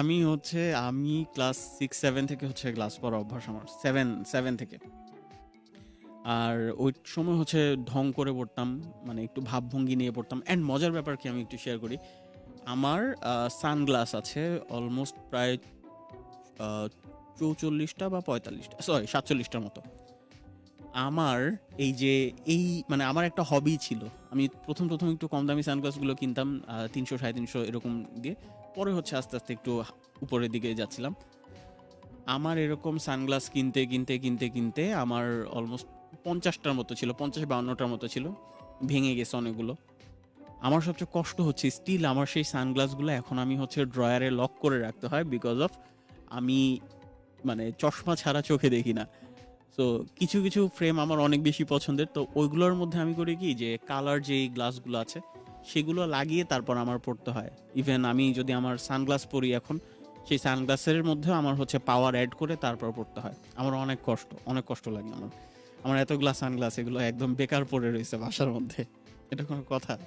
আমি হচ্ছে, আমি ক্লাস সিক্স সেভেন থেকে হচ্ছে গ্লাস পরা অভ্যাস আমার। সেভেন সেভেন থেকে। আর ওই সময় হচ্ছে ঢং করে পড়তাম মানে একটু ভাবভঙ্গি নিয়ে পড়তাম। অ্যান্ড মজার ব্যাপার কি আমি একটু শেয়ার করি? আমার সানগ্লাস আছে অলমোস্ট প্রায় চৌচল্লিশটা বা পঁয়তাল্লিশটা সরি সাতচল্লিশটার মতো। আমার এই যে এই মানে আমার একটা হবি ছিল। আমি প্রথম প্রথম একটু কম দামি সানগ্লাসগুলো কিনতাম তিনশো, সাড়ে তিনশো এরকম দিয়ে। পরে হচ্ছে আস্তে আস্তে একটু উপরের দিকে যাচ্ছিলাম। আমার এরকম সানগ্লাস কিনতে কিনতে কিনতে কিনতে আমার অলমোস্ট পঞ্চাশটার মতো ছিল, পঞ্চাশ বাউন্নটার মতো ছিল। ভেঙে গেছে অনেকগুলো। আমার সবচেয়ে কষ্ট হচ্ছে স্টিল আমার সেই সানগ্লাসগুলো এখন আমি হচ্ছে ড্রয়ারে লক করে রাখতে হয় বিকজ অফ আমি মানে চশমা ছাড়া চোখে দেখি না। সো কিছু কিছু ফ্রেম আমার অনেক বেশি পছন্দের। তো ওইগুলোর মধ্যে আমি করি কি যে কালার যে গ্লাসগুলো আছে, সেগুলো লাগিয়ে তারপর আমার পড়তে হয়। ইভেন আমি যদি আমার সানগ্লাস পরি এখন, সেই সানগ্লাসের মধ্যেও আমার হচ্ছে পাওয়ার অ্যাড করে তারপর পড়তে হয়। আমার অনেক কষ্ট অনেক কষ্ট লাগে আমার। আমার এতগুলা সানগ্লাস এগুলো একদম বেকার পড়ে রয়েছে বাসার মধ্যে। এটা কোনো কথা?